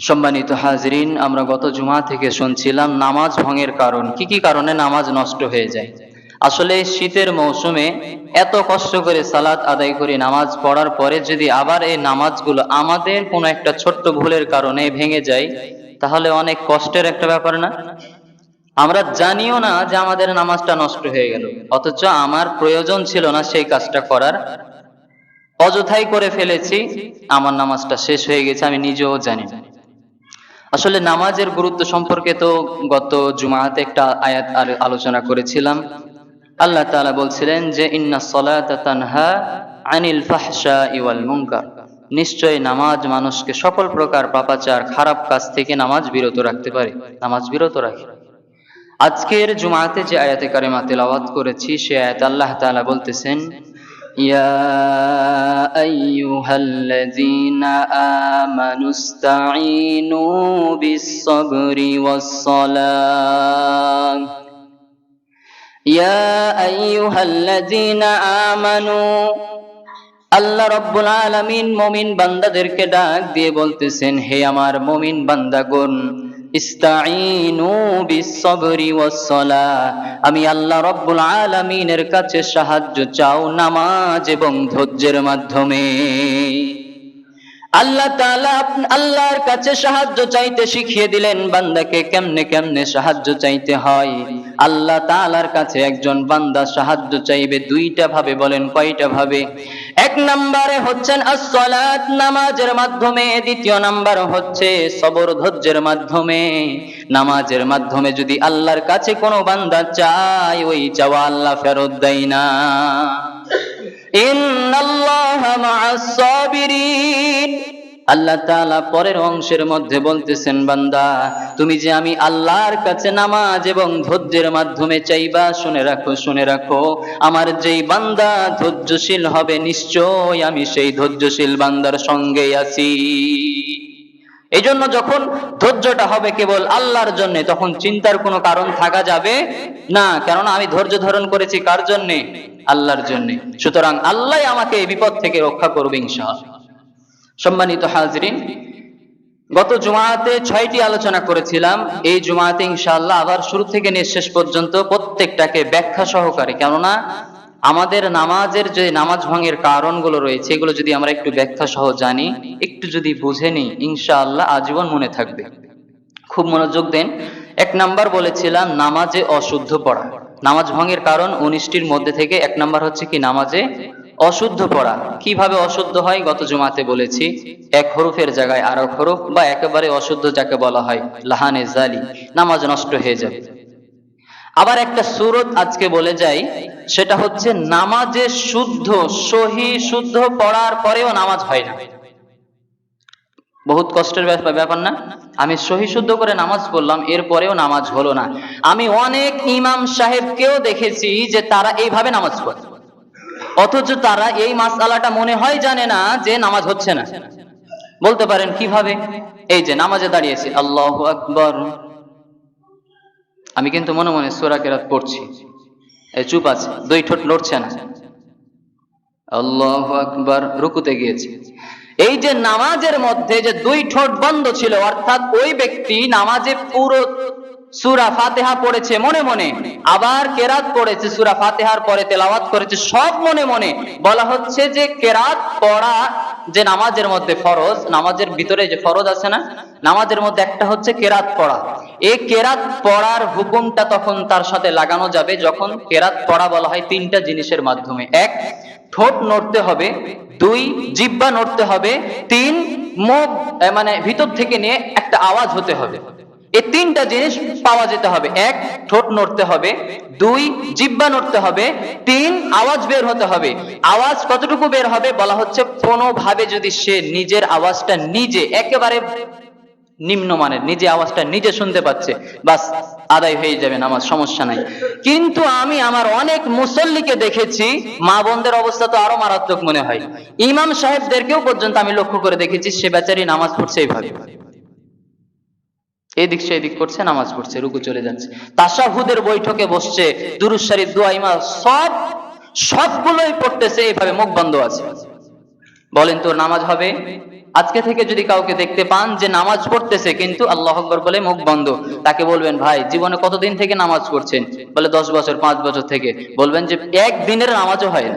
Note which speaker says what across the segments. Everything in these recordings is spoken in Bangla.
Speaker 1: সম্মানিত হাজরিন, আমরা গত জুমা থেকে শুনছিলাম নামাজ ভঙ্গের কারণ। কি কি কারণে নামাজ নষ্ট হয়ে যায়? আসলে শীতের মৌসুমে এত কষ্ট করে সালাত আদায় করি নামাজ পড়ার পরে যদি আবার এই নামাজগুলো আমাদের কোনো একটা ছোট্ট ভুলের কারণে ভেঙে যায়, তাহলে অনেক কষ্টের একটা ব্যাপার না? আমরা জানিও না যে আমাদের নামাজটা নষ্ট হয়ে গেল, অথচ আমার প্রয়োজন ছিল না সেই কাজটা করার। অযথাই করে ফেলেছি, আমার নামাজটা শেষ হয়ে গেছে, আমি নিজেও জানি। আসলে নামাজের গুরুত্ব সম্পর্কে তো গত জুমাতে একটা আয়াত আলোচনা করেছিলাম। আল্লাহ তাআলা বলছিলেন যে, ইন্না সলাতা আনিল ফাহশা ইওয়াল মুনকার। নিশ্চয় নামাজ মানুষকে সকল প্রকার পাপাচার, খারাপ কাজ থেকে নামাজ বিরত রাখতে পারে। নামাজ বিরত রাখে। আজকের জুমাতে যে আয়াতে কারিমা তেলাওয়াত করেছি, সে আয়াত আল্লাহ তাআলা বলতেছেন ইয়া আইয়ুহাল্লাযীনা আমানু ইসতাঈনু বিস-সাবরি ওয়াস-সালাহ ইয়া আইয়ুহাল্লাযীনা আমানু আল্লাহ রব্বুল আলামিন মমিন বান্দাদেরকে ডাক দিয়ে বলতেছেন, হে আমার মমিন ওয়াস-সালাহ আমি আল্লাহ রব্বুল আলামিনের কাছে সাহায্য চাও নামাজ এবং ধৈর্যের মাধ্যমে। আল্লাহ তাআলা আল্লাহর কাছে সাহায্য চাইতে শিখিয়ে দিলেন, বান্দাকে কেমনে কেমনে সাহায্য চাইতে হয়? আল্লাহ তাআলার কাছে একজন বান্দা সাহায্য চাইবে দুইটা ভাবে, বলেন কয়টা ভাবে? এক নম্বরে হচ্ছেন as-সালাত নামাজের মাধ্যমে, দ্বিতীয় নাম্বার হচ্ছে সবর ধৈর্যের মাধ্যমে। নামাজের মাধ্যমে যদি আল্লাহর কাছে কোনো বান্দা চায়, ওই চাওয়া আল্লাহ ফেরত দেয় না। আল্লাহ তাআলা পরের অংশের মধ্যে বলতেছেন, বান্দা, তুমি যে আমি আল্লাহর কাছে নামাজ এবং ধৈর্যের মাধ্যমে চাইবা, শুনে রাখো শুনে রাখো। আমার যেই বান্দা ধৈর্যশীল হবে নিশ্চয় আমি সেই ধৈর্যশীল বান্দার সঙ্গেই আছি। এই জন্য যখন ধৈর্যটা হবে কেবল আল্লাহর জন্য, তখন চিন্তার কোনো কারণ থাকা যাবে না। কেননা আমি ধৈর্য ধারণ করেছি কার জন্যে? আল্লাহর জন্য। সুতরাং আল্লাহ আমাকে এই বিপদ থেকে রক্ষা করবে, ইনশাআল্লাহ। সম্মানিত হাজরিন, গত জুমাতে ছয়টি আলোচনা করেছিলাম। এই জুমাতে ইনশাআল্লাহ আবার শুরু থেকে নিয়ে শেষ পর্যন্ত প্রত্যেকটাকে ব্যাখ্যা সহকারে। কেননা আমাদের নামাজের যে নামাজ ভঙ্গের কারণগুলো রয়েছে, এগুলো যদি আমরা একটু ব্যাখ্যা সহ জানি, একটু যদি বুঝে নিই, ইনশাআল্লাহ আজীবন মনে থাকবে। খুব মনোযোগ দেন। এক নাম্বার বলেছিলাম, নামাজে অশুদ্ধ পড়া। নামাজ ভঙ্গের কারণ উনিশটির মধ্যে থেকে এক নাম্বার হচ্ছে কি, নামাজে অশুদ্ধ পড়া। কীভাবে অশুদ্ধ হয়? গত জুমাতে বলেছি, এক হরফের জায়গায় আর হরফ বা একেবারে অশুদ্ধ যাকে বলা হয়, লাহানে জালি, নামাজ নষ্ট হয়ে যাবে আবার একটা সুরত আজকে বলে যাই, সেটা হচ্ছে নামাজে শুদ্ধ, সহি, শুদ্ধ পড়ার পরেও নামাজ হয় না। বহুত কষ্টের ব্যাপার না? আমি সহি, শুদ্ধ করে নামাজ পড়লাম এরপরেও নামাজ হলো না। আমি অনেক ইমাম সাহেবকেও দেখেছি যে তারা এইভাবে নামাজ পড়ে। অথচ তারা এই মাসআলাটা মনে হয় জানে না যে নামাজ হচ্ছে না। বলতে পারেন, কীভাবে? এই যে নামাজে দাঁড়িয়েছি, আল্লাহ আকবর। আমি কিন্তু মনে মনে সোরা কেরাত পড়ছি। এই চুপ আছে, দুই ঠোঁট লড়ছে না। আল্লাহ আকবার, রুকুতে গিয়েছে। এই যে নামাজের মধ্যে যে দুই ঠোঁট বন্ধ ছিল, অর্থাৎ ওই ব্যক্তি নামাজে পুরো সুরা ফাতেহা পড়েছে মনে মনে, আবার কেরাত পড়েছে সুরা ফাতেহার পরে তেলাওয়াত করেছে, সব মনে মনে। বলা হচ্ছে যে কেরাত পড়া যে নামাজের মধ্যে ফরজ, নামাজের ভিতরে যে ফরজ আছে না, নামাজের মধ্যে একটা হচ্ছে কেরাত পড়া। এই কেরাত পড়ার হুকুমটা তখন তার সাথে লাগানো যাবে যখন কেরাত পড়া বলা হয় তিনটা জিনিসের মাধ্যমে। এক, ঠোঁট নড়তে হবে। দুই জিব্বা নড়তে হবে। তিন, মুখ মানে ভিতর থেকে নিয়ে একটা আওয়াজ হতে হবে। এই তিনটা জিনিস পাওয়া যেতে হবে। এক, ঠোঁট নড়তে হবে। দুই জিব্বা নড়তে হবে। তিন, আওয়াজ বের হতে হবে। আওয়াজ কতটুকু বের হবে বলা হচ্ছে কোনোভাবে যদি সে নিজের আওয়াজটা নিজে, একেবারে নিম্নমানের, নিজে আওয়াজটা নিজে শুনতে পাচ্ছে, বাস আদায় হয়ে যাবে, নামাজ সমস্যা নাই। কিন্তু আমি আমার অনেক মুসল্লিকে দেখেছি, মা বোনদের অবস্থা তো আরও মারাত্মক মনে হয়। ইমাম সাহেবদেরকেও পর্যন্ত আমি লক্ষ্য করে দেখেছি, সে বেচারি নামাজ পড়ছে এইভাবে। এদিক সেদিক করছে, নামাজ পড়ছে, রুকু চলে যাচ্ছে। তাসাহুদের বৈঠকে বসছে দুরুজ শরীফ, দোয়া ইমা সব, সবগুলোই পড়তেছে এইভাবে মুখ বন্ধ আছে। বলেন তোর নামাজ হবে? আজকে থেকে যদি কাউকে দেখতে পান যে নামাজ পড়তেছে, কিন্তু আল্লাহ আকবর বলে মুখ বন্ধ, তাকে বলবেন, ভাই, জীবনে কতদিন থেকে নামাজ পড়ছেন? বলে, দশ বছর, পাঁচ বছর থেকে। বলবেন যে একদিনের নামাজও হয় না।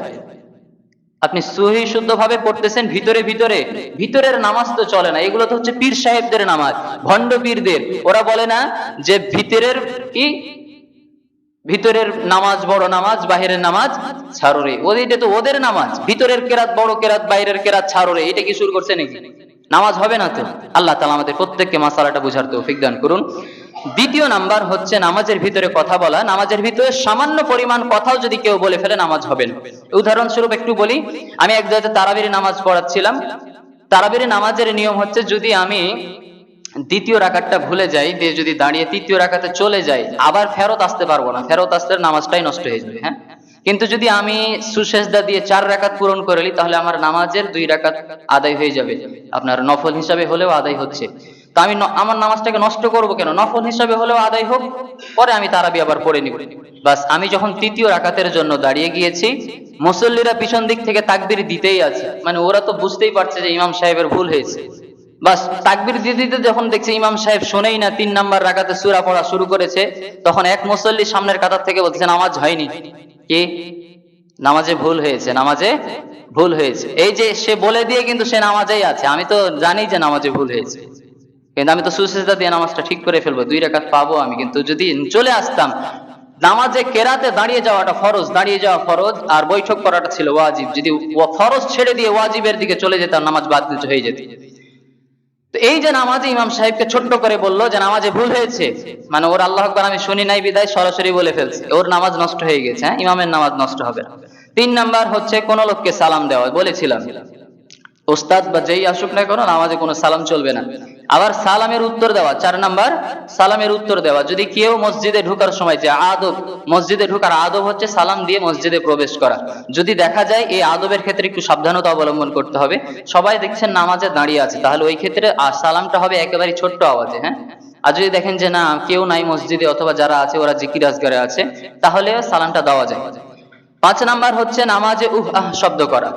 Speaker 1: আপনি সহি শুদ্ধ ভাবে পড়তেছেন ভিতরে ভিতরে। ভিতরের নামাজ তো চলে না। এগুলো তো হচ্ছে পীর সাহেবদের নামাজ, ভণ্ড পীরদের। ওরা বলে না যে ভিতরের কি? ভিতরের নামাজ বড় নামাজ, বাহিরের নামাজ ছাড়ো ওদের তো ওদের নামাজ। ভিতরের কেরাত বড় কেরাত বাইরের কেরাত ছাড়ো রে। এটা কি শুরু করছে নাকি? নামাজ হবে না তো? আল্লাহ তালা আমাদের প্রত্যেককে মাসালাটা বুঝার তৌফিক দান করুন। দ্বিতীয় নাম্বার হচ্ছে নামাজের ভিতরে কথা বলা। নামাজের ভিতরে সামান্য পরিমাণ কথাও যদি কেউ বলে ফেলে, নামাজ হবে না। উদাহরণস্বরূপ একটু বলি, আমি এক জায়গায় তারাবির নামাজ পড়াচ্ছিলাম। তারাবির নামাজের নিয়ম হচ্ছে যদি আমি দ্বিতীয় রাকাতটা ভুলে যাই, দিয়ে যদি দাঁড়িয়ে তৃতীয় রাকাতে চলে যাই, আবার ফেরত আসতে পারব না। ফেরত আসতে নামাজটাই নষ্ট হয়ে যাবে হ্যাঁ? কিন্তু যদি আমি সুশেষদা দিয়ে চার রাকাত পূরণ করে নিই তাহলে আমার নামাজের দুই রাকাত আদায় হয়ে যাবে। আপনার নফল হিসাবে হলেও আদায় হচ্ছে। তা আমি আমার নামাজটাকে নষ্ট করব কেন? নফল হিসাবে হলেও আদায় হোক, পরে আমি তারাবি আবার পড়ে নিব। বাস, আমি যখন তৃতীয় রাকাতের জন্য দাঁড়িয়ে গিয়েছি, মুসল্লিরা পিছন দিক থেকে তাকবির দিতেই আছে। মানে ওরা তো বুঝতেই পারছে যে ইমাম সাহেবের ভুল হয়েছে। বাস, তাকবির দিতে দিতে যখন দেখছে ইমাম সাহেব শোনেই না, তিন নাম্বার রাকাতে সূরা পড়া শুরু করেছে, তখন এক মুসল্লি সামনের কাতার থেকে বলছে নামাজ হয়নি। কি? নামাজে ভুল হয়েছে, নামাজে ভুল হয়েছে। এই যে সে বলে দিয়ে কিন্তু সে নামাজেই আছে। আমি তো জানি যে নামাজে ভুল হয়েছে। কিন্তু আমি তো সুসেজদা দিয়ে নামাজটা ঠিক করে ফেলব, দুই রাকাত পাবো আমি। কিন্তু যদি চলে আসতাম, নামাজে কেরাতে দাঁড়িয়ে যাওয়াটা ফরজ, দাঁড়িয়ে যাওয়া ফরজ, আর বৈঠক করাটা ছিল ওয়াজিব। যদি ফরজ ছেড়ে দিয়ে ওয়াজিবের দিকে চলে যেতাম, নামাজ বাতিল হয়ে যেত। তো এই যে নামাজে ইমাম সাহেবকে ছোট্ট করে বলল যে নামাজে ভুল হয়েছে মানে ওর আল্লাহ আকবার, আমি শুনি নাই বিদায়, সরাসরি বলে ফেলছে, ওর নামাজ নষ্ট হয়ে গেছে হ্যাঁ? ইমামের নামাজ নষ্ট হবে তিন নাম্বার হচ্ছে, কোন লোককে সালাম দেওয়া, বলেছিলাম। ওস্তাদ বা যেই আসুক না কেন নামাজে কোনো সালাম চলবে না। আবার সালামের উত্তর দেওয়া, চার নাম্বার, সালামের উত্তর দেওয়া। যদি কেউ মসজিদে ঢোকার সময় যে আদব, মসজিদে ঢোকার আদব হচ্ছে সালাম দিয়ে মসজিদে প্রবেশ করা। যদি দেখা যায় এই আদবের ক্ষেত্রে একটু সাবধানতা অবলম্বন করতে হবে। সবাই দেখছেন নামাজে দাঁড়িয়ে আছে, তাহলে ওই ক্ষেত্রে সালামটা হবে একেবারে ছোট্ট আওয়াজে হ্যাঁ? আর যদি দেখেন যে না, কেউ নাই মসজিদে অথবা যারা আছে ওরা জিকির আজগারে আছে তাহলে সালামটা দেওয়া যায়। পাঁচ নাম্বার হচ্ছে নামাজে উহ, আহ, শব্দ করা।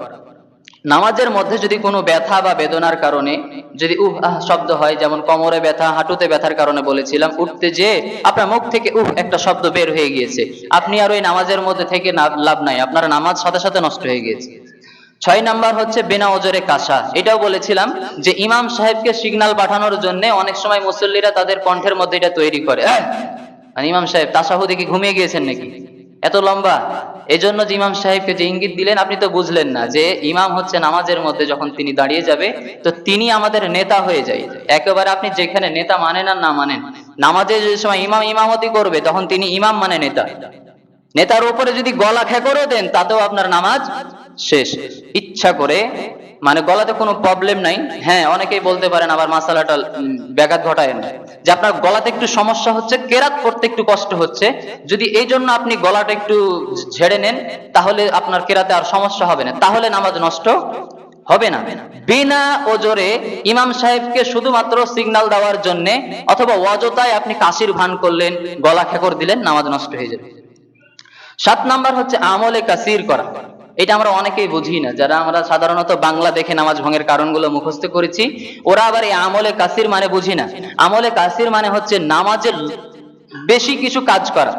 Speaker 1: নামাজের মধ্যে যদি কোনো ব্যথা বা বেদনার কারণে যদি উহ, আহ, শব্দ হয়, যেমন কোমরে ব্যথা, হাঁটুতে ব্যথার কারণে বলেছিলাম, উঠতে যে আপনার মুখ থেকে উহ, একটা শব্দ বের হয়ে গিয়েছে। আপনি আর ওই নামাজের মধ্যে থেকে লাভ নাই, আপনার নামাজ সাথে সাথে নষ্ট হয়ে গিয়েছে। ছয় নাম্বার হচ্ছে বেনা ওজরে কাশা এটাও বলেছিলাম যে ইমাম সাহেবকে সিগন্যাল পাঠানোর জন্য অনেক সময় মুসল্লিরা তাদের কণ্ঠের মধ্যে এটা তৈরি করে! মানে ইমাম সাহেব, তাসাহুদে কি ঘুমিয়ে গিয়েছেন নাকি? এত লম্বা? এই জন্য যে ইমাম সাহেবকে যে ইঙ্গিত দিলেন, আপনি তো বুঝলেন না যে ইমাম হচ্ছে নামাজের মধ্যে যখন তিনি দাঁড়িয়ে যাবে, তো তিনি আমাদের নেতা হয়ে যায়। একেবারে আপনি যেখানে নেতা মানেন আর না মানেন, নামাজে যে সময় ইমাম ইমামতি করবে, তখন তিনি ইমাম মানে নেতা। নেতার উপরে যদি গলা খেকরও দেন, তাতেও আপনার নামাজ শেষ। ইচ্ছা করে মানে গলাতে কোনো প্রবলেম নাই। হ্যাঁ অনেকেই বলতে পারেন আবার মাসালাটা ব্যাঘাত ঘটায় না। যে আপনার গলাতে একটু সমস্যা হচ্ছে, কেরাত করতে একটু কষ্ট হচ্ছে। যদি এই জন্য আপনি গলাটা একটু ঝেড়ে নেন, তাহলে আপনার কেরাতে আর সমস্যা হবে না। তাহলে নামাজ নষ্ট হবে না। বিনা ওজরে ইমাম সাহেবকে শুধুমাত্র সিগন্যাল দেওয়ার জন্য অথবা অযথায় আপনি কাশির ভান করলেন, গলা খেকর দিলেন, নামাজ নষ্ট হয়ে যাবে। সাত নাম্বার হচ্ছে আমলে কাসির করা। এটা আমরা অনেকেই বুঝি না। যারা আমরা সাধারণত বাংলা দেখে নামাজ ভঙ্গের কারণগুলো মুখস্থ করেছি, ওরা আবার এই আমলে কাসির মানে বুঝি না। আমলে কাসির মানে হচ্ছে নামাজের বেশি কিছু কাজ করা।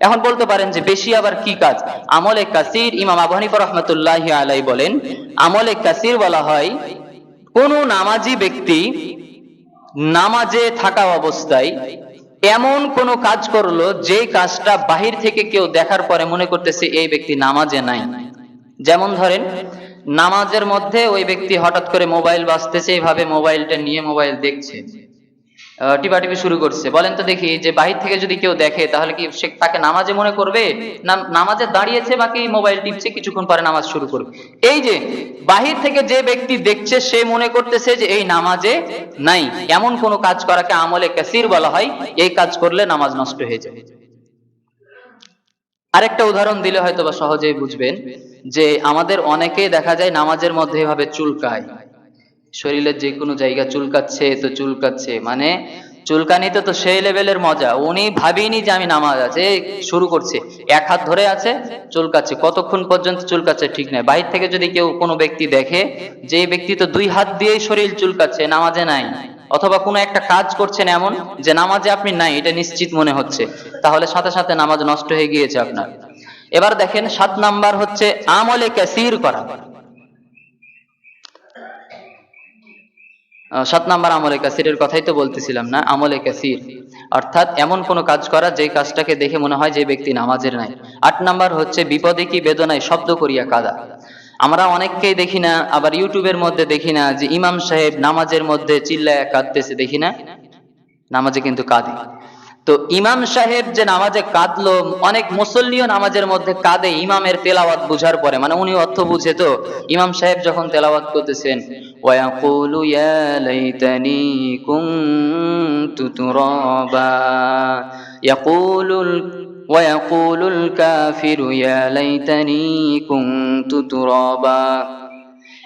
Speaker 1: এখন বলতে পারেন যে বেশি আবার কি কাজ? আমলে কাসির ইমাম আবু হানিফা রহমতুল্লাহ আলাই বলেন, আমলে কাসির বলা হয়, কোন নামাজি ব্যক্তি নামাজে থাকা অবস্থায় এমন কোনো কাজ করল যেই কাজটা বাহির থেকে কেউ দেখার পরে মনে করতেছে এই ব্যক্তি নামাজে নাই। যেমন ধরেন, নামাজের মধ্যে ওই ব্যক্তি হঠাৎ করে মোবাইল বাঁচতেছে এইভাবে মোবাইলটা নিয়ে মোবাইল দেখছে। টিপাটিপি শুরু করছে। বলেন তো দেখি, যে বাহির থেকে যদি কেউ দেখে, তাহলে কি সে তাকে নামাজে মনে করবে? নামাজে দাঁড়িয়েছে বাকি মোবাইল টিপছে, কিছুক্ষণ পরে নামাজ শুরু করবে। এই যে, বাহির থেকে যে ব্যক্তি দেখছে, সে মনে করতেছে যে এই নামাজে নাই। এমন কোন কাজ করাকে আমলে কাসির বলা হয়, এই কাজ করলে নামাজ নষ্ট হয়ে যায়। আরেকটা উদাহরণ দিলে হয়তো বা সহজেই বুঝবেন, যে আমাদের অনেকে দেখা যায় নামাজের মধ্যে এভাবে চুলকায়। শরীরের যে কোনো জায়গা চুলকাচ্ছে তো চুলকাচ্ছে। মানে চুলকানিতে তো সেই লেভেলের মজা। উনি ভাবিনি যে আমি নামাজ আছে শুরু করছে। এক হাত ধরে আছে, চুলকাচ্ছে। কতক্ষণ পর্যন্ত চুলকাচ্ছে ঠিক নাই। বাহির থেকে যদি কেউ কোনো ব্যক্তি দেখে, যে ব্যক্তি তো দুই হাত দিয়েই শরীর চুলকাচ্ছে, নামাজে নাই, অথবা কোনো একটা কাজ করছেন এমন যে নামাজে আপনি নাই, এটা নিশ্চিত মনে হচ্ছে। তাহলে সাথে সাথে নামাজ নষ্ট হয়ে গিয়েছে আপনার। এবার দেখেন, সাত নাম্বার হচ্ছে আমলে ক্যাসির করা। সাত নাম্বার আমলে কাসিরের কথাই তো বলতেছিলাম না, আমলে কাসির। অর্থাৎ এমন কোনো কাজ করা যে কাজটাকে দেখে মনে হয় যে ব্যক্তি নামাজের নাই। আট নাম্বার হচ্ছে, বিপদে কি বেদনায় শব্দ করিয়া কাদা। আমরা অনেককেই দেখি না, আবার ইউটিউবের মধ্যে দেখি না যে ইমাম সাহেব নামাজের মধ্যে চিল্লায় কাঁদতেছে, দেখি না? নামাজে কিন্তু কাঁদে। তো ইমাম সাহেব যে নামাজে কাঁদলো অনেক মুসল্লিও নামাজের মধ্যে কাঁদে ইমামের তেলাওয়াত বুঝার পরে মানে উনি অর্থ বুঝে তো ইমাম সাহেব যখন তেলাওয়াত করতেছেন ওয়াকুলু ইয়া লাইতানি কুনতু তুরাবা ইয়াকুলুল ويقول الكافر يا ليتني كنت ترابا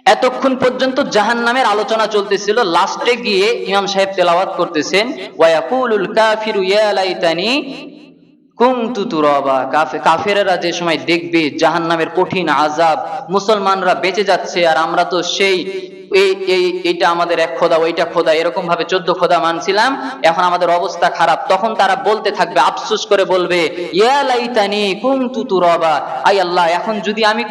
Speaker 1: এতক্ষণ পর্যন্ত জাহান নামের আলোচনা চলতেছিল। লাস্টে গিয়ে ইমাম সাহেব তেলাওয়াত করতেছেন ওয়াকুলুল কাফিরু কাফেরেরা যে সময় দেখবে জাহান নামের কঠিন আজাব মুসলমানরা বেঁচে যাচ্ছে, আর আমরা তো সেই, এই এই, এইটা আমাদের এক খোদা, ওইটা খোদা, এরকম ভাবে চোদ্দ খোদা মানছিলাম, এখন আমাদের অবস্থা খারাপ। তখন তারা বলতে থাকবে, আফসোস করে বলবে, ইয়া লাইতানি আই আল্লাহ, এখন যদি আমি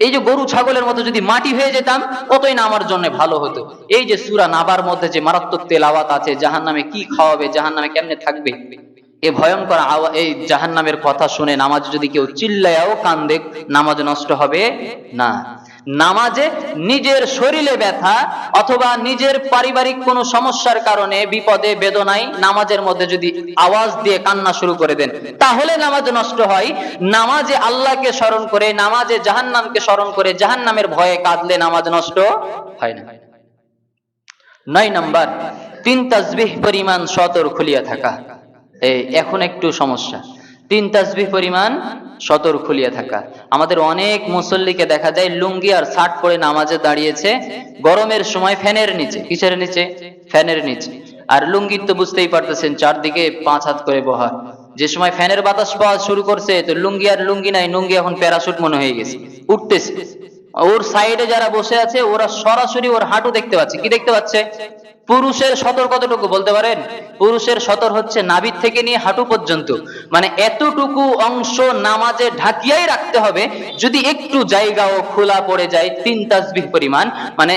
Speaker 1: এই যে গরু, ছাগলের মতো যদি মাটি হয়ে যেতাম, কতই না আমার জন্য ভালো হতো। এই যে সুরা নাবার মধ্যে যে মারাত্মক তেল আওয়াত আছে জাহান নামে কি খাওয়াবে জাহান নামে কেমনে থাকবে? এ ভয়ঙ্কর এই জাহান নামের কথা শুনে নামাজ যদি কেউ চিল্লায়াও কান্দে, নামাজ নষ্ট হবে না। নামাজে নিজের শরীরে ব্যথা অথবা নিজের পারিবারিক কোনো সমস্যার কারণে, বিপদে, বেদনায় নামাজের মধ্যে যদি আওয়াজ দিয়ে কান্না শুরু করে দেন, তাহলে নামাজ নষ্ট হয়। নামাজে আল্লাহকে স্মরণ করে, নামাজে জাহান্নামকে স্মরণ করে জাহান্নামের ভয়ে কাঁদলে নামাজ নষ্ট হয় না। নয় নাম্বার, তিন তাসবিহ পরিমাণ সতর খুলিয়া থাকা। এখন একটু সমস্যা। তিন তাসবিহ পরিমাণ সতর খুলিয়া থাকা। আমাদের অনেক মুসল্লিকে দেখা যায় লুঙ্গি আর শার্ট পরে নামাজে দাঁড়িয়েছে, গরমের সময় ফ্যানের নিচে। কিসের নিচে? ফ্যানের নিচে। আর লুঙ্গির তো বুঝতেই পারতেছেন, চারদিকে পাঁচ হাত করে বহা যে সময় ফ্যানের বাতাস পাওয়া শুরু করছে, তো লুঙ্গি আর লুঙ্গি নাই, লুঙ্গি এখন প্যারাশুট মনে হয়ে গেছে। উঠতেছে। ওর সাইডে যারা বসে আছে, ওরা সরাসরি ওর হাঁটু দেখতে পাচ্ছে। কি দেখতে পাচ্ছে? পুরুষের সতর কতটুকু বলতে পারেন? পুরুষের সতর হচ্ছে নাভির থেকে নিয়ে হাঁটু পর্যন্ত। মানে এতটুকু অংশ নামাজে ঢাকিয়াই রাখতে হবে, যদি একটু জায়গাও খোলা পড়ে যায়, তিন তাসবিহ পরিমাণ মানে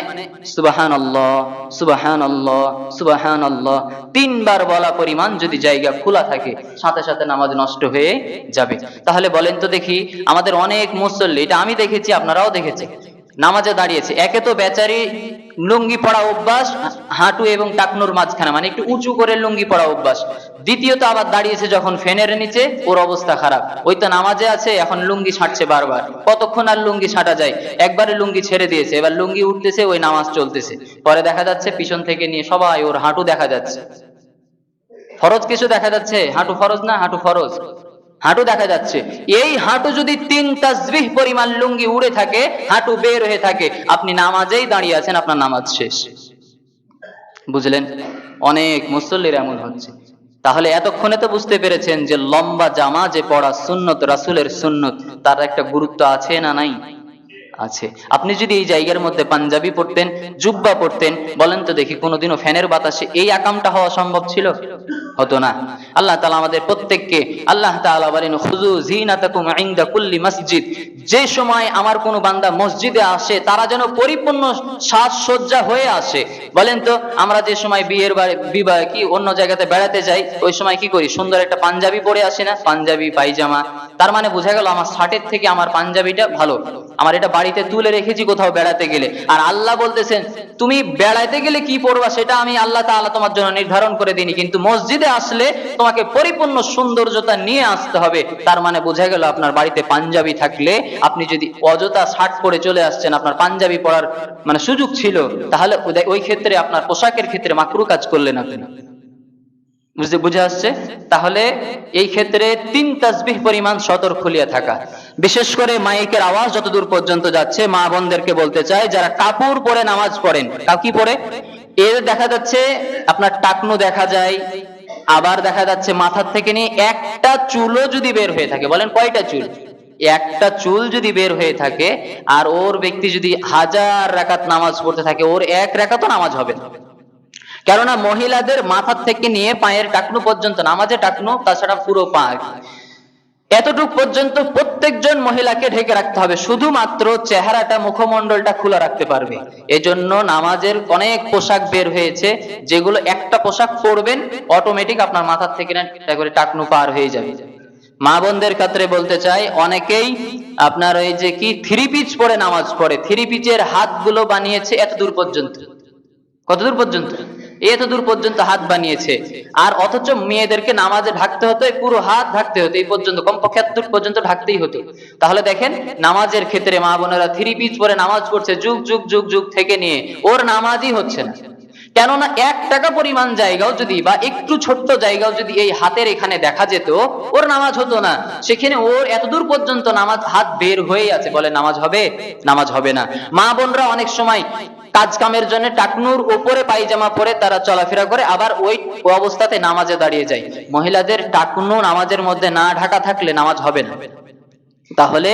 Speaker 1: সুবাহান আল্লাহ সুবাহান আল্লাহ সুবাহান আল্লাহ তিনবার বলা পরিমাণ যদি জায়গা খোলা থাকে, সাথে সাথে নামাজ নষ্ট হয়ে যাবে। তাহলে বলেন তো দেখি, আমাদের অনেক মুসল্লি, এটা আমি দেখেছি, আপনারাও দেখেছেন নামাজে দাঁড়িয়েছে। একে তো বেচারি লুঙ্গি পড়া অভ্যাস, হাঁটু এবং টাকনুর মাঝখানে মানে একটু উঁচু করে লুঙ্গি পড়া অভ্যাস। দ্বিতীয়ত আবার দাঁড়িয়েছে যখন ফ্যানের নিচে, ওর অবস্থা খারাপ। ওই তো নামাজে আছে, এখন লুঙ্গি ছাড়ছে বারবার। কতক্ষণ আর লুঙ্গি ছাটা যায়? একবারে লুঙ্গি ছেড়ে দিয়েছে, এবার লুঙ্গি উঠতেছে, ওই নামাজ চলতেছে। পরে দেখা যাচ্ছে পিছন থেকে নিয়ে সবাই ওর হাঁটু দেখা যাচ্ছে। ফরজ কিছু দেখা যাচ্ছে? হাঁটু ফরজ না হাঁটু ফরজ? হাঁটু দেখা যাচ্ছে। এই হাঁটু যদি তিন তাজবিহ পরিমাণ লুঙ্গি উড়ে থাকে, হাঁটু বের হয়ে থাকে, আপনি নামাজেই দাঁড়িয়ে আছেন, আপনার নামাজ শেষ। বুঝলেন? অনেক মুসল্লির এমন হচ্ছে। তাহলে এতক্ষণে তো বুঝতে পেরেছেন যে লম্বা জামা যে পড়া সুন্নত, রাসুলের সুন্নত, তার একটা গুরুত্ব আছে না নাই? আছে। আপনি যদি এই জায়গার মধ্যে পাঞ্জাবি পড়তেন জুব্বা পড়তেন বলেন তো দেখি কোনোদিনও ফ্যানের বাতাসে এই আকামটা হওয়া সম্ভব ছিল? হতো না। আল্লাহ তাআলা আমাদের প্রত্যেককে, আল্লাহ তাআলা বলেন খুযু জিনাতাকুম ইনদা কুল্লি মসজিদ। যে সময় আমার কোনো বান্দা মসজিদে আসে, তারা যেন পরিপূর্ণ সাজসজ্জা হয়ে আসে। বলেন তো, আমরা যে সময় বিয়ের বাড়ি, বিবাহ কি অন্য জায়গাতে বেড়াতে যাই, ওই সময় কি করি? সুন্দর একটা পাঞ্জাবি পরে আসি না? পাঞ্জাবি পাইজামা তার মানে বোঝা গেল আমার শার্টের থেকে আমার পাঞ্জাবিটা ভালো। আমার এটা বাড়িতে তুলে রেখেছি কোথাও বেড়াতে গেলে। আর আল্লাহ বলতেছেন, তুমি বেড়াইতে গেলে কি পড়বা সেটা আমি আল্লাহ তাআলা তোমার জন্য নির্ধারণ করে দিনি কিন্তু মসজিদে আসলে তোমাকে পরিপূর্ণ সৌন্দর্যতা নিয়ে আসতে হবে। তার মানে বোঝা গেল আপনার বাড়িতে পাঞ্জাবি থাকলে আপনি যদি অযথা শার্ট পরে চলে আসছেন, আপনার পাঞ্জাবি পরার মানে সুযোগ ছিল, তাহলে ওই ক্ষেত্রে আপনার পোশাকের ক্ষেত্রে মাকরু কাজ করলেন আপনি বুঝতে, বুঝে আসছে? তাহলে এই ক্ষেত্রে তিন তাসবিহ পরিমাণ সতর খুলিয়া থাকা। বিশেষ করে মাইকের আওয়াজ যতদূর পর্যন্ত যাচ্ছে, মা বোনদেরকে বলতে চাই যারা কাপড় পরে নামাজ পড়েন। কি পরে এর দেখা যাচ্ছে, আপনার টাকনু দেখা যায়, আবার দেখা যাচ্ছে মাথার থেকে নিয়ে একটা চুলও যদি বের হয়ে থাকে, বলেন কয়টা চুল? একটা চুল যদি বের হয়ে থাকে, আর ওর ব্যক্তি যদি হাজার রাকাত নামাজ পড়তে থাকে, ওর এক রাকাতও নামাজ হবে না। কেননা মহিলাদের মাথার থেকে নিয়ে পায়ের টাকনু পর্যন্ত নামাজে টাকনু, তাছাড়া পুরো পা। এতটুক পর্যন্ত প্রত্যেকজন মহিলাকে ঢেকে রাখতে হবে, শুধুমাত্র চেহারাটা, মুখমণ্ডলটা খোলা রাখতে পারবে। এজন্য নামাজের অনেক পোশাক বের হয়েছে, যেগুলো একটা পোশাক পরবেন অটোমেটিক আপনার মাথার থেকে না করে টাকনু পার হয়ে যাবে। মা বোনদের ক্ষেত্রে বলতে চাই, অনেকেই আপনার ওই যে কি, থ্রি পিচ পরে নামাজ পড়ে, থ্রি পিচের হাতগুলো বানিয়েছে এত দূর পর্যন্ত। কতদূর পর্যন্ত? এত দূর পর্যন্ত হাত বানিয়েছে। আর অথচ মেয়েদেরকে নামাজে ঢাকতে হতো পুরো হাত ঢাকতে হতো, এই পর্যন্ত, কমপক্ষে এত দূর পর্যন্ত ঢাকতেই হতো। তাহলে দেখেন, নামাজের ক্ষেত্রে মা বোনেরা থ্রি পিচ পরে নামাজ পড়ছে, যুগ যুগ যুগ যুগ থেকে নিয়ে, ওর নামাজই হচ্ছে না। কেননা এক টাকা পরিমাণ জায়গাও যদি বা একটু ছোট্ট জায়গাও যদি এই হাতের এখানে দেখা যেত, ওর নামাজ হতো না। সেখানে ওর এতদূর পর্যন্ত নামাজ হাত বের হয়ে আছে। বলে নামাজ হবে নামাজ হবে না। মা বোনরা অনেক সময় কাজ কামের জন্য টাকনুর উপরে পায়জামা পরে তারা চলাফেরা করে, আবার ওই অবস্থাতে নামাজে দাঁড়িয়ে যায়। মহিলাদের টাকনু নামাজের মধ্যে না ঢাকা থাকলে নামাজ হবে না। তাহলে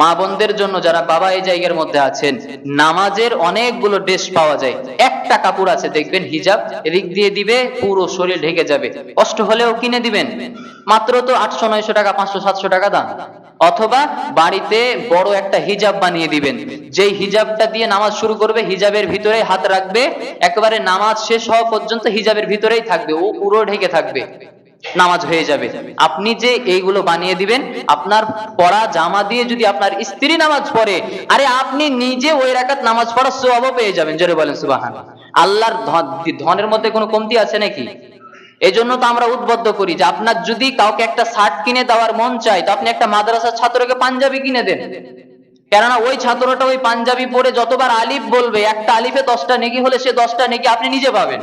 Speaker 1: মা বোনদের জন্য যারা বাবা এই জায়গার মধ্যে আছেন, নামাজের অনেকগুলো ড্রেস পাওয়া যায়। একটা কাপড় আছে, দেখবেন হিজাব, এদিক দিয়ে দিবে, পুরো শরীর ঢেকে যাবে। কষ্ট হলেও কিনে দিবেন। মাত্র তো আটশো, নয়শো টাকা, পাঁচশো, সাতশো টাকা দাম। অথবা বাড়িতে বড় একটা হিজাব বানিয়ে দিবেন। যেই হিজাবটা দিয়ে নামাজ শুরু করবে, হিজাবের ভিতরে হাত রাখবে, একেবারে নামাজ শেষ হওয়া পর্যন্ত হিজাবের ভিতরেই থাকবে, ও পুরো ঢেকে থাকবে, নামাজ হয়ে যাবে। আপনি যে এইগুলো বানিয়ে দিবেন, আপনার পড়া জামা দিয়ে যদি আপনার স্ত্রী নামাজ পড়ে, আরে আপনি নিজে ওই রাকাত নামাজ পড়ার সওয়াবও পেয়ে যাবেন, জোরে বলেন সুবাহান আল্লাহর ধন- ধনের মধ্যে কোনো কমতি আছে নাকি? এই জন্য তো আমরা উদ্বুদ্ধ করি যে আপনার যদি কাউকে একটা শার্ট কিনে দেওয়ার মন চায়, তো আপনি একটা মাদ্রাসার ছাত্রকে পাঞ্জাবি কিনে দেন। কেননা ওই ছাত্রটা ওই পাঞ্জাবি পরে যতবার আলিফ বলবে, একটা আলিফে দশটা নেকি হলে সে দশটা নেকি আপনি নিজে পাবেন।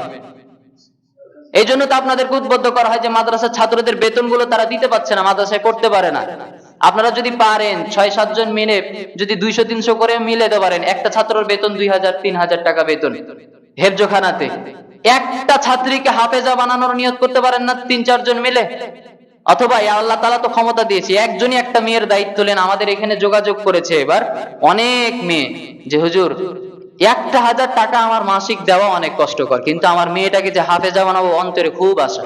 Speaker 1: এই জন্য তো আপনাদেরকে উদ্বুদ্ধ করা হয় যে মাদ্রাসার ছাত্রদের বেতনগুলো তারা দিতে পারছে না, মাদ্রাসায় করতে পারে না। আপনারা যদি পারেন, ছয় সাতজন মিলে যদি দুইশো, তিনশো করে মিলে দিতে পারেন, একটা ছাত্রের বেতন দুই হাজার, তিন হাজার টাকা বেতন। হেফজোখানাতে। একটা ছাত্রীকে হাফেজা বানানোর নিয়োগ করতে পারেন না তিন, চারজন মিলে। অথবা আল্লাহ তালা তো ক্ষমতা দিয়েছে, একজনই একটা মেয়ের দায়িত্ব নেন, আমাদের এখানে যোগাযোগ করেছে এবার অনেক মেয়ে। যে হুজুর, একটা হাজার টাকা আমার মাসিক দেওয়া অনেক কষ্টকর, কিন্তু আমার মেয়েটাকে যে হাফেজা বানাবো অন্তরে খুব আশা।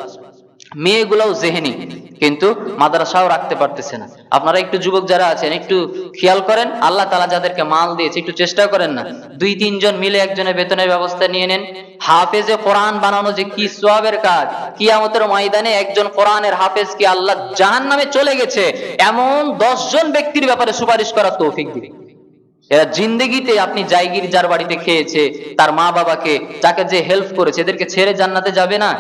Speaker 1: মেয়েগুলাও জেহেনি। কিন্তু মাদ্রাসাও রাখতে পারতেছে না। আপনারা একটু যুবক যারা আছেন, একটু খেয়াল করেন, আল্লাহ তালা যাদেরকে মাল দিয়েছে, একটু চেষ্টা করেন না। দুই তিনজন মিলে একজনের বেতনের ব্যবস্থা নিয়ে নেন। হাফেজে কোরআন বানানো যে কি সোয়াবের কাজ, কিয়ামতের ময়দানে একজন কোরআনের হাফেজ কি আল্লাহ জাহান নামে চলে গেছে? এমন দশজন ব্যক্তির ব্যাপারে সুপারিশ করার তৌফিক দিবে। এরা জিন্দগিতে আপনি জায়গির যার বাড়িতে খেয়েছে, তার মা বাবাকে, যাকে যে হেল্প করেছে, এদেরকে ছেড়ে জান্নাতে যাবে না?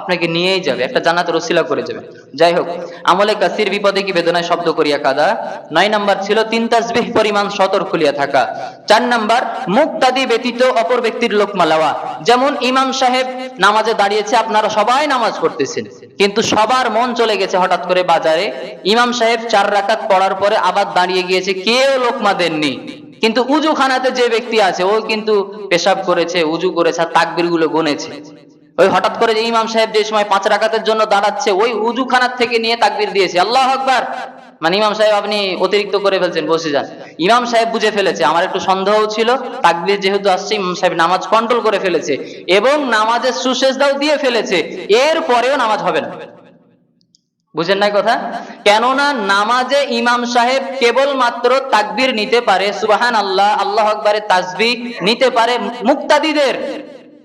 Speaker 1: আপনাকে নিয়েই যাবে, একটা জান্নাতের ওসিলা করে যাবে। যাই হোক, আমলে কাসির বিপদে কি বেদনায় শব্দ করিয়া কাদা? নয় নাম্বার ছিল তিন তাসবিহ পরিমাণ সতর খুলিয়া থাকা। চার নাম্বার, মুক্তাদি ব্যতীত অপর ব্যক্তির লোকমা লওয়া যেমন ইমাম সাহেব নামাজে দাঁড়িয়েছে, আপনারা সবাই নামাজ পড়তেছেন। কিন্তু সবার মন চলে গেছে হঠাৎ করে বাজারে। ইমাম সাহেব চার রাকাত পড়ার পরে আবার দাঁড়িয়ে গিয়েছে, কেউ লোকমা দেননি। কিন্তু উজু খানাতে যে ব্যক্তি আছে, ও কিন্তু পেশাব করেছে, উজু করেছে, আর তাকবিরগুলো গুনেছে ওই হঠাৎ করে যে ইমাম সাহেব যে সময় পাঁচ রাকাতের জন্য দাঁড়াচ্ছে, ওই উজু খানার থেকে নিয়ে তাকবির দিয়েছে। আল্লাহ আকবার! মানে ইমাম সাহেব, আপনি অতিরিক্ত করে ফেলছেন, বসে যান। ইমাম সাহেব বুঝে ফেলেছে, আমার একটু সন্দেহ ছিল, তাকবির যেহেতু আসছে, ইমাম সাহেব নামাজ কন্ট্রোল করে ফেলেছে, এবং নামাজের সুশেষদাও দিয়ে ফেলেছে এর পরেও নামাজ হবে না। বুঝেন নাই কথা? কেননা নামাজে ইমাম সাহেব কেবলমাত্র তাকবির নিতে পারে সুবাহান আল্লাহ আল্লাহ আকবারে তাসবি নিতে পারে মুক্তাদিদের।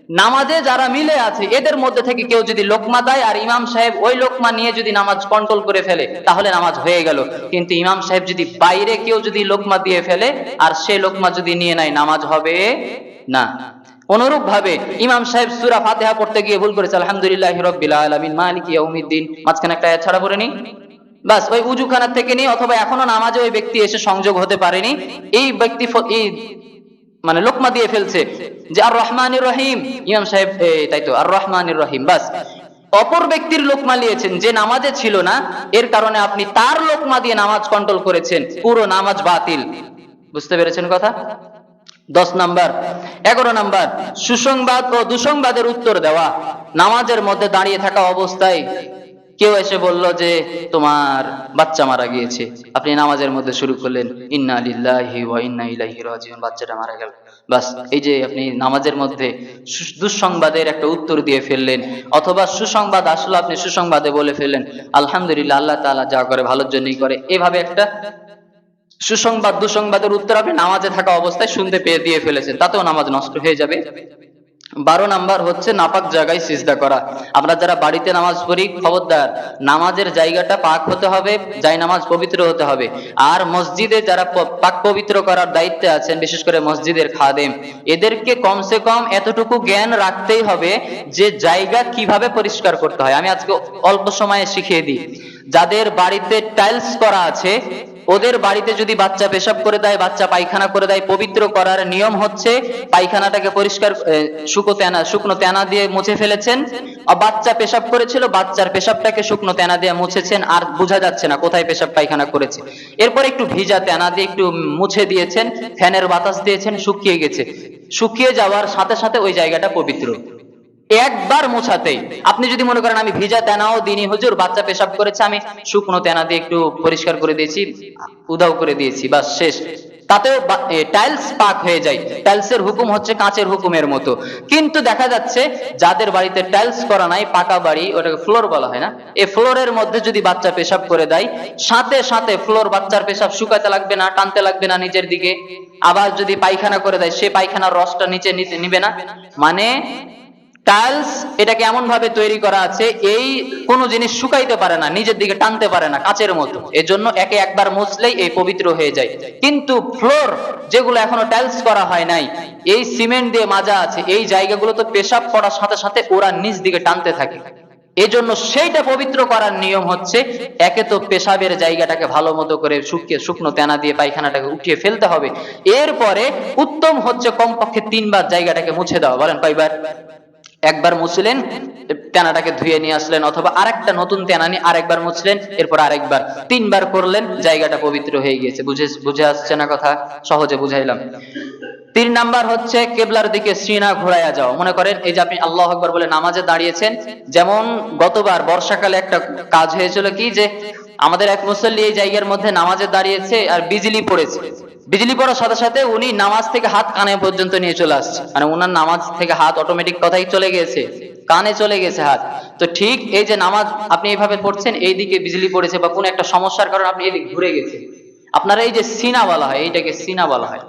Speaker 1: নামাজে যারা মিলে আছে, এদের মধ্যে থেকে কেউ যদি লোকমা দেয় আর ইমাম সাহেব ওই লোকমা নিয়ে যদি নামাজ কন্ট্রোল করে ফেলে, তাহলে নামাজ হয়ে গেল। কিন্তু ইমাম সাহেব যদি বাইরে কেউ যদি লোকমা দিয়ে ফেলে, আর সে লোকমা যদি নিয়ে নেয়, নামাজ হবে না। অনুরূপ ভাবে ইমাম সাহেব সুরা ফাতিহা পড়তে গিয়ে ভুল করেছে, আলহামদুলিল্লাহ রব্বিল আলামিন, মালিক ইয়াউমিদ্দিন। মাঝখানে একটা ছাড়া পড়েনি বাস, ওই উজুখানার থেকে নিয়ে অথবা এখনও নামাজে ওই ব্যক্তি এসে সংযোগ হতে পারেনি। এই ব্যক্তি এই মানে লোকমা দিয়ে ফেলছে যে আর রহমানির রহিম। ইমাম সাহেব তাই তো আর রহমানির রহিম। বাস, অপর ব্যক্তির লোকমা নিয়েছেন, যে নামাজে ছিল না, এর কারণে আপনি তার লোকমা দিয়ে নামাজ কন্ট্রোল করেছেন। পুরো নামাজ বাতিল। বুঝতে পেরেছেন কথা? দশ নাম্বার। এগারো নাম্বার, সুসংবাদ ও দুসংবাদের উত্তর দেওয়া। নামাজের মধ্যে দাঁড়িয়ে থাকা অবস্থায় কেউ এসে বলল যে, তোমার বাচ্চা মারা গিয়েছে। আপনি নামাজের মধ্যে শুরু করলেন। ইন্না লিল্লাহি বাচ্চাটা মারা গেল। বাস, এই যে আপনি নামাজের মধ্যে দুঃসংবাদের একটা উত্তর দিয়ে ফেললেন, অথবা সুসংবাদ আসলে আপনি সুসংবাদে বলে ফেললেন, আলহামদুলিল্লাহ আল্লাহ তাআলা যা করে ভালোর জন্যই করে। এভাবে একটা সুসংবাদ, দুসংবাদের উত্তর আপনি নামাজে থাকা অবস্থায় শুনতে পেয়ে দিয়ে ফেলেছেন, তাতেও নামাজ নষ্ট হয়ে যাবে। বারো নাম্বার হচ্ছে নাপাক জায়গায় সিজদা করা। আমরা যারা বাড়িতে নামাজ পড়ি, খবরদার, নামাজের জায়গাটা পাক হতে হবে, যাই নামাজ পবিত্র হতে হবে। আর মসজিদে যারা পাক পবিত্র করার দায়িত্বে আছেন, বিশেষ করে মসজিদের খাদেম, এদেরকে কমসে কম এতটুকু জ্ঞান রাখতেই হবে যে জায়গা কীভাবে পরিষ্কার করতে হয়। আমি আজকে অল্প সময়ে শিখিয়ে দিই। যাদের বাড়িতে টাইলস করা আছে ওদের বাড়িতে যদি বাচ্চা পেশাব করে দেয় বাচ্চা পায়খানা করে দেয় পবিত্র করার নিয়ম হচ্ছে পায়খানাটাকে পরিষ্কার এ, শুকনো তেনা শুকনো তেনা দিয়ে মুছে ফেলেছেন। বাচ্চা পেশাব করেছিল বাচ্চার পেশাবটাকে শুকনো তেনা দিয়ে মুছেছেন আর বোঝা যাচ্ছে না কোথায় পেশাব পায়খানা করেছে। এরপর একটু ভিজা তেনা দিয়ে একটু মুছে দিয়েছেন ফ্যানের বাতাস দিয়েছেন শুকিয়ে গেছে। শুকিয়ে যাওয়ার সাথে সাথে ওই জায়গাটা পবিত্র। একবার মোছাতে। আপনি যদি মনে করেন আমি ভিজা তেনাও দিনই হুজুর, বাচ্চা পেশাব করেছে, আমি শুকনো তেনা দিয়ে একটু পরিষ্কার করে দিয়েছি, উধাও করে দিয়েছি, বাস শেষ। তাতেও টাইলস পাক হয়ে যায়। টাইলসের হুকুম হচ্ছে কাঁচের হুকুমের মতো। কিন্তু দেখা যাচ্ছে, যাদের বাড়িতে টাইলস করা নাই, পাকা বাড়ি, ওটাকে ফ্লোর বলা হয় না এই ফ্লোরের মধ্যে যদি বাচ্চা পেশাব করে দেয়, সাথে সাথে ফ্লোর বাচ্চার পেশাব শুকাতে লাগবে না, টানতে লাগবে না নিজের দিকে। আবার যদি পায়খানা করে দেয়, সে পায়খানার রসটা নিচে নিতে নিবে না। মানে টাইলস এটাকে এমন ভাবে তৈরি করা আছে, এই কোনো জিনিস শুকাইতে পারে না, নিজের দিকে টানতে পারে না, কাচের মতো। এজন্য একে একবার মুছলেই এই পবিত্র হয়ে যায়। কিন্তু ফ্লোর যেগুলো এখনও টাইলস করা হয় নাই, এই সিমেন্ট দিয়ে মাজা আছে, এই জায়গাগুলো তো পেশাব করার সাথে সাথে ওরা নিচ দিকে টানতে থাকে। এজন্য সেইটা পবিত্র করার নিয়ম হচ্ছে, একে তো পেশাবের জায়গাটাকে ভালো মতো করে শুকিয়ে শুকনো তেনা দিয়ে পায়খানাটাকে উঠিয়ে ফেলতে হবে। এরপরে উত্তম হচ্ছে কমপক্ষে তিনবার জায়গাটাকে মুছে দেওয়া, বলেন কয়বার? একবার মুছলেন, তেনাটাকে ধুয়ে নিয়ে আসলেন, অথবা আরেকটা নতুন তেনা নিয়ে আরেকবার মুছলেন, এরপর আরেকবার। তিনবার করলেন, জায়গাটা পবিত্র হয়ে গিয়েছে। বুঝে বুঝে আসছে না কথা? সহজে বুঝাইলাম। তিন নাম্বার হচ্ছে, কেবলার দিকে সিনা ঘোরাইয়া যাও। মনে করেন, এই যে আপনি আল্লাহ আকবর বলে নামাজে দাঁড়িয়েছেন, যেমন গতবার বর্ষাকালে একটা কাজ হয়েছিল কি যে আমাদের এক মুসল্লি এই জায়গার মধ্যে নামাজে দাঁড়িয়েছে আর বিজলি পড়েছে। বিজলি পড়ার সাথে সাথে উনি নামাজ থেকে হাত কানে পর্যন্ত নিয়ে চলে আসছে। মানে ওনার নামাজ থেকে হাত অটোমেটিক কথাই চলে গেছে। কানে চলে গেছে হাত। তো ঠিক এই যে নামাজ আপনি এইভাবে পড়ছেন, এইদিকে বিজলি পড়েছে বা কোনো একটা সমস্যার কারণে আপনি এদিকে ঘুরে গেছে আপনারা এই যে সিনা বলা হয়, এইটাকে সিনা বলা হয়।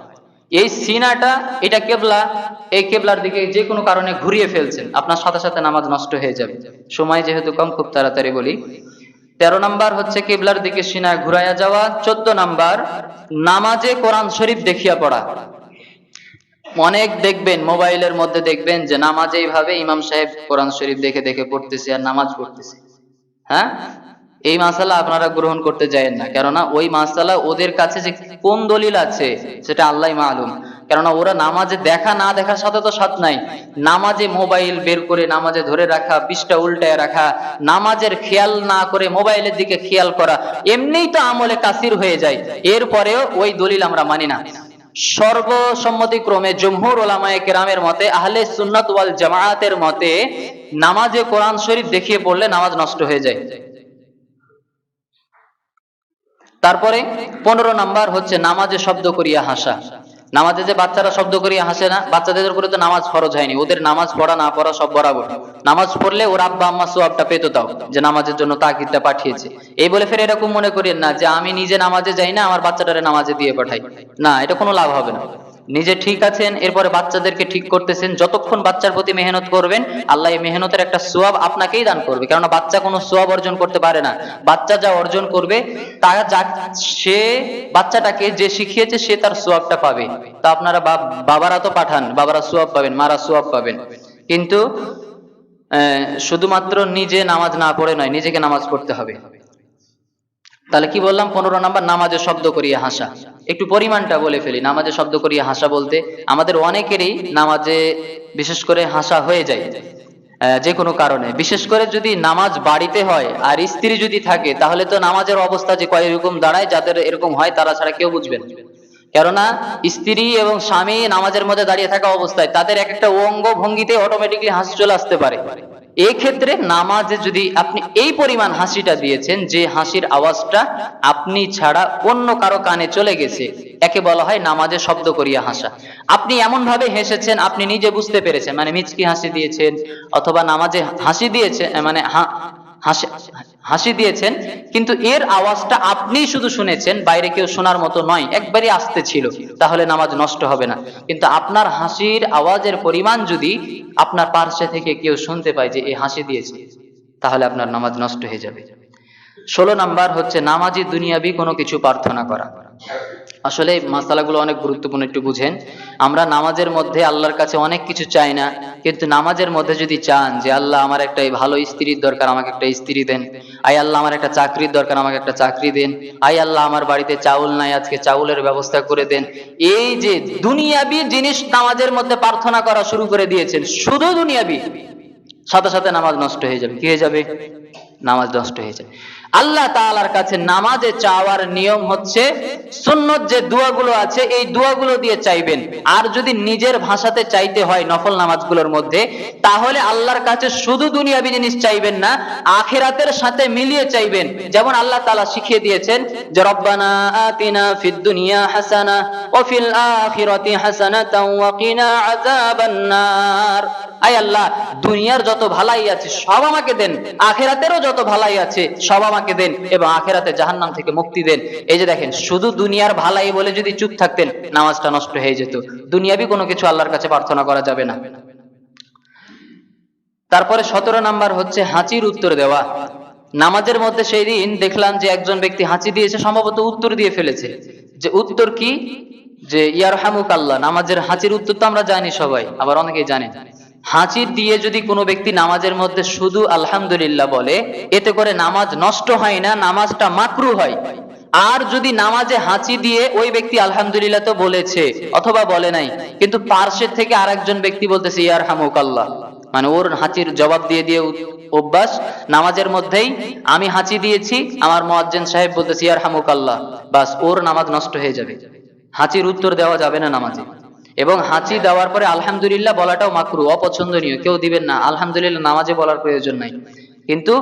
Speaker 1: এই সিনাটা, এটা কেবলা, এই কেবলার দিকে যে কোনো কারণে ঘুরিয়ে ফেলছেন। আপনার সাথে সাথে নামাজ নষ্ট হয়ে যাবে। সময় যেহেতু কম, খুব তাড়াতাড়ি বলি। তেরো নাম্বার হচ্ছে কেবলার দিকে সিনা ঘুরাইয়া যাওয়া, চোদ্দ নাম্বার, নামাজে কোরআন শরীফ দেখিয়া পড়া। অনেক দেখবেন, মোবাইলের মধ্যে দেখবেন যে নামাজে এইভাবে ইমাম সাহেব কোরআন শরীফ দেখে দেখে পড়তেছে আর নামাজ পড়তেছে। হ্যাঁ? এই মাসালা আপনারা গ্রহণ করতে যায়েন না। কেননা ওই মাসালা ওদের কাছে যে কোন দলিল আছে, সেটা আল্লাহ মালুম। কেননা ওরা নামাজে দেখা না দেখার সাথে তো সাথ নাই। নামাজে মোবাইল বের করে নামাজে ধরে রাখা, পৃষ্ঠা উল্টায় রাখা, নামাজের খেয়াল না করে মোবাইলের দিকে খেয়াল করা, এমনিই তো আমলে কাসির হয়ে যায়। এরপরেও ওই দলিল আমরা মানি না। সর্বসম্মতিক্রমে জমহুর ওলামায়ে কেরামের মতে, আহলে সুন্নাত ওয়াল জামায়াতের মতে, নামাজে কোরআন শরীফ দেখিয়ে পড়লে নামাজ নষ্ট হয়ে যায়। তারপরে পনেরো নাম্বার হচ্ছে নামাজে শব্দ করিয়া হাসা। নামাজে যে বাচ্চারা শব্দ করিয়া হাসে না, বাচ্চাদের উপরে তো নামাজ ফরজ হয়নি, ওদের নামাজ পড়া না পড়া সব বরাবর। নামাজ পড়লে ওর আব্বা আম্মা সোয়াবটা পেতো তাও, যে নামাজের জন্য তাকিদটা পাঠিয়েছে। এই বলে ফের এরকম মনে করেন না যে, আমি নিজে নামাজে যাই না, আমার বাচ্চাটারে নামাজে দিয়ে পাঠাই। না, এটা কোনো লাভ হবে না। নিজে ঠিক আছেন, এরপরে বাচ্চাদেরকে ঠিক করতেছেন, যতক্ষণ বাচ্চার প্রতি মেহনত করবেন, আল্লাহ এই মেহনতের একটা সোয়াব আপনাকেই দান করবে। কারণ বাচ্চা কোনো সোয়াব অর্জন করতে পারে না। বাচ্চা যা অর্জন করবে, তা যা সে, বাচ্চাটাকে যে শিখিয়েছে, সে তার সোয়াবটা পাবে। তা আপনারা বাবারা তো পাঠান, বাবারা সোয়াব পাবেন, মারা সোয়াব পাবেন। কিন্তু শুধুমাত্র নিজে নামাজ না পড়ে নয়, নিজেকে নামাজ পড়তে হবে। তাহলে কি বললাম? পনেরো নাম্বার, নামাজে শব্দ করিয়ে হাসা। একটু পরিমাণটা বলে ফেলি। নামাজে শব্দ করিয়ে হাসা বলতে আমাদের অনেকেরই নামাজে বিশেষ করে হাসা হয়ে যায় যে কোনো কারণে। বিশেষ করে যদি নামাজ বাড়িতে হয় আর স্ত্রী যদি থাকে, তাহলে তো নামাজের অবস্থা যে কয় এরকম দাঁড়ায়, যাদের এরকম হয়, তারা ছাড়া কেউ বুঝবে কেননা, স্ত্রী এবং স্বামী নামাজের মধ্যে দাঁড়িয়ে থাকা অবস্থায় তাদের এক একটা অঙ্গ ভঙ্গিতে অটোমেটিকলি হাসি চলে আসতে পারে। এই ক্ষেত্রে নামাজে যদি আপনি এই পরিমাণ হাসিটা দিয়েছেন, যে হাসির আওয়াজটা আপনি ছাড়া অন্য কারও কানে চলে গেছে, একে বলা হয় নামাজে শব্দ করিয়া হাসা। আপনি এমন ভাবে হেসেছেন, আপনি নিজে বুঝতে পেরেছেন মানে মিচকি হাসি দিয়েছেন, অথবা নামাজে হাসি দিয়েছে মানে হাসি দিয়েছেন, কিন্তু এর আওয়াজটা আপনিই শুধু শুনেছেন, বাইরে কেউ শোনার মতো নয়, একবারই আসতে ছিল, তাহলে নামাজ নষ্ট হবে না। কিন্তু আপনার হাসির আওয়াজের পরিমাণ যদি আপনার পার্শ্বে থেকে কেউ শুনতে পায় যে এই হাসি দিয়েছে, তাহলে আপনার নামাজ নষ্ট হয়ে যাবে। ষোলো নাম্বার হচ্ছে নামাজি দুনিয়াবি কোনো কিছু প্রার্থনা করা। আসলে মাসালাগুলো অনেক গুরুত্বপূর্ণ, একটু বুঝেন। আমরা নামাজের মধ্যে আল্লাহর কাছে অনেক কিছু চাই না, কিন্তু নামাজের মধ্যে যদি চান যে, আল্লাহ আমার একটা ভালো স্ত্রীর দরকার, আমাকে একটা স্ত্রী দেন। আই আল্লাহ আমার একটা চাকরির দরকার, আমাকে একটা চাকরি দেন। আই আল্লাহ আমার বাড়িতে চাউল নাই, আজকে চাউলের ব্যবস্থা করে দেন। এই যে দুনিয়াবি জিনিস নামাজের মধ্যে প্রার্থনা করা শুরু করে দিয়েছেন, শুধু দুনিয়াবি। সাথে সাথে নামাজ নষ্ট হয়ে যাবে। কি হয়ে যাবে? নামাজ নষ্ট হয়ে যাবে। আল্লাহ তাআলার কাছে নামাজে চাওয়ার নিয়ম হচ্ছে সুন্নত যে দোয়াগুলো আছে, এই দোয়াগুলো দিয়ে চাইবেন। আর যদি নিজের ভাষাতে চাইতে হয় নফল নামাজগুলোর মধ্যে, তাহলে আল্লাহর কাছে শুধু দুনিয়াবি জিনিস চাইবেন না, আখিরাতের সাথে মিলিয়ে চাইবেন। যেমন আল্লাহ তাআলা শিখিয়ে দিয়েছেন যে, রব্বানা আতিনা ফিদ দুনিয়া হাসানা ওয়া ফিল আখিরাতি হাসানাতাও ওয়া কিনা আযাবান আয় আল্লাহ, দুনিয়ার যত ভালাই আছে সব আমাকে দেন, আখেরাতেরও যত ভালাই আছে সব আমাকে দেন এবং আখেরাতে জাহান্নাম থেকে মুক্তি দেন। এই যে দেখেন, শুধু দুনিয়ার ভালাই বলে যদি চুপ থাকতেন, নামাজটা নষ্ট হয়ে যেত। দুনিয়াবি কোনো কিছু আল্লাহর কাছে প্রার্থনা করা যাবে না। তারপরে সতেরো নাম্বার হচ্ছে হাঁচির উত্তর দেওয়া। নামাজের মধ্যে সেই দিন দেখলাম যে একজন ব্যক্তি হাঁচি দিয়েছে সম্ভবত উত্তর দিয়ে ফেলেছে। যে উত্তর কি? যে ইয়ার হামুক আল্লাহ নামাজের হাঁচির উত্তর তো আমরা জানি সবাই, আবার অনেকেই জানে। হাঁচি দিয়ে যদি কোনো ব্যক্তি নামাজের মধ্যে শুধু আলহামদুলিল্লাহ বলে, এতে করে নামাজ নষ্ট হয় না, নামাজটা মাকরু হয়। আর যদি নামাজে হাঁচি দিয়ে ওই ব্যক্তি আলহামদুলিল্লাহ তো বলেছে অথবা বলে নাই, কিন্তু পার্শ্বের থেকে আরেকজন ব্যক্তি বলতেছে ইয়ার হামুক আল্লাহ মানে ওর হাঁচির জবাব দিয়ে দিয়ে অভ্যাস, নামাজের মধ্যেই আমি হাঁচি দিয়েছি, আমার মোয়াজ্জেন সাহেব বলতেছে ইয়ার হামুক আল্লাহ বাস, ওর নামাজ নষ্ট হয়ে যাবে। হাঁচির উত্তর দেওয়া যাবে না নামাজে। এবং হাঁচি দেওয়ার পরে আলহামদুলিল্লাহ বলাটাও মাকরু, অপছন্দনীয়। কেউ দিবেন না, আলহামদুলিল্লাহ নামাজে বলার প্রয়োজন নাই। কিন্তু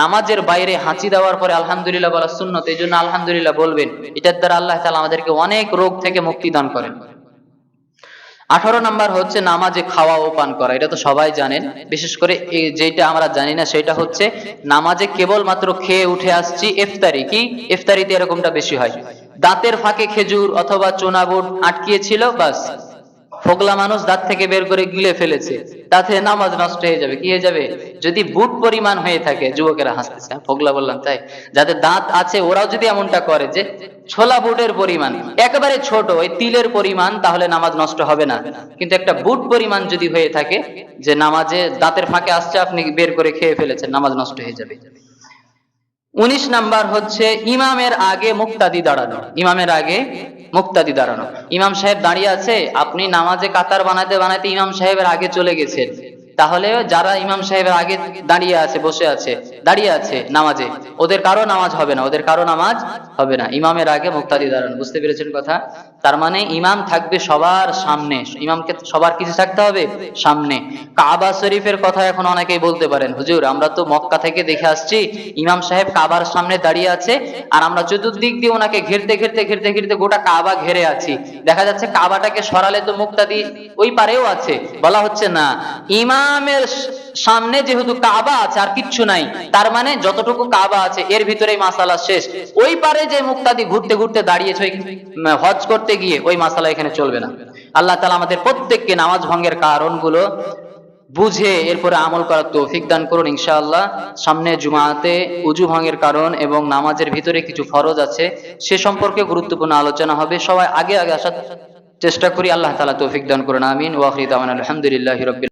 Speaker 1: নামাজের বাইরে হাঁচি দেওয়ার পরে আলহামদুলিল্লাহ বলা সুন্নত, এই জন্য আলহামদুলিল্লাহ বলবেন এটার দ্বারা আল্লাহ তাআলা আমাদেরকে অনেক রোগ থেকে মুক্তি দান করেন। আঠারো নাম্বার হচ্ছে নামাজে খাওয়া ও পান করা, এটা তো সবাই জানেন। বিশেষ করে যেটা আমরা জানি না, সেটা হচ্ছে নামাজে কেবলমাত্র খেয়ে উঠে আসছি ইফতারি, কি? ইফতারিতে এরকমটা বেশি হয়। দাঁতের ফাঁকে খেজুর অথবা চোনা বুট আটকিয়েছিল বাস। ফোগলা মানুষ দাঁত থেকে বের করে গিলে ফেলেছে। তাতে নামাজ নষ্ট হয়ে যাবে কি হয়ে যাবে? যদি বুট পরিমাণ হয়ে থাকে যুবকেরা হাসতেছে হ্যাঁ, ফোগলা বললাম তাই? যাদের দাঁত আছে ওরাও যদি এমনটা করে যে ছোলা বুটের পরিমাণ একেবারে ছোট ওই তিলের পরিমাণ তাহলে নামাজ নষ্ট হবে না। কিন্তু একটা বুট পরিমাণ যদি হয়ে থাকে যে নামাজে দাঁতের ফাঁকে আসছে আপনি বের করে খেয়ে ফেলেছেন নামাজ নষ্ট হয়ে যাবে। উনিশ নাম্বার হচ্ছে ইমামের আগে মুক্তাদি দাঁড়ানো। ইমামের আগে মুক্তাদি দাঁড়ানো। ইমাম সাহেব দাঁড়িয়ে আছে, আপনি নামাজে কাতার বানাতে বানাতে ইমাম সাহেবের আগে চলে গেছেন। তাহলে যারা ইমাম সাহেবের আগে দাঁড়িয়ে আছে, বসে আছে, দাঁড়িয়ে আছে নামাজে, ওদের কারও নামাজ হবে না, ওদের কারও নামাজ হবে না। ইমামের আগে মুক্তাদি দাঁড়ান, বুঝতে পেরেছেন কথা? তার মানে ইমাম থাকবে সবার সামনে, ইমামকে সবার কিছু থাকতে হবে সামনে। কাবা শরীফের কথা এখন অনেকেই বলতে পারেন, হুজুর, আমরা তো মক্কা থেকে দেখে আসছি, ইমাম সাহেব কাবার সামনে দাঁড়িয়ে আছে, আর আমরা চতুর্দিক দিয়ে ওনাকে ঘেরতে ঘেরতে ঘেরতে, ঘিরতে গোটা কাবা ঘেরে আছি। দেখা যাচ্ছে কাবাটাকে সরালে তো মুক্তাদি ওই পারেও আছে, বলা হচ্ছে না। ইমামের সামনে যেহেতু কাবা আছে, আর কিচ্ছু নাই, তার মানে যতটুকু কাবা আছে, এর ভিতরেই মাসালা শেষ। ওই পারে যে মুক্তাদি ঘুরতে ঘুরতে দাঁড়িয়েছে হজ করতে গিয়ে ওই মাসালা এখানে চলবে না। আল্লাহ তালা আমাদের প্রত্যেককে নামাজ ভঙ্গের কারণগুলো বুঝে, এরপরে আমল করার তৌফিক দান করুন, ইনশাআল্লাহ। সামনে জুমাতে উজু ভাঙের কারণ এবং নামাজের ভিতরে কিছু ফরজ আছে, সে সম্পর্কে গুরুত্বপূর্ণ আলোচনা হবে। সবাই আগে আগে আসার চেষ্টা করি। আল্লাহ তালা তৌফিক দান করুন, আমিন। ওয়াফরিদ আলহামদুলিল্লাহ রবিল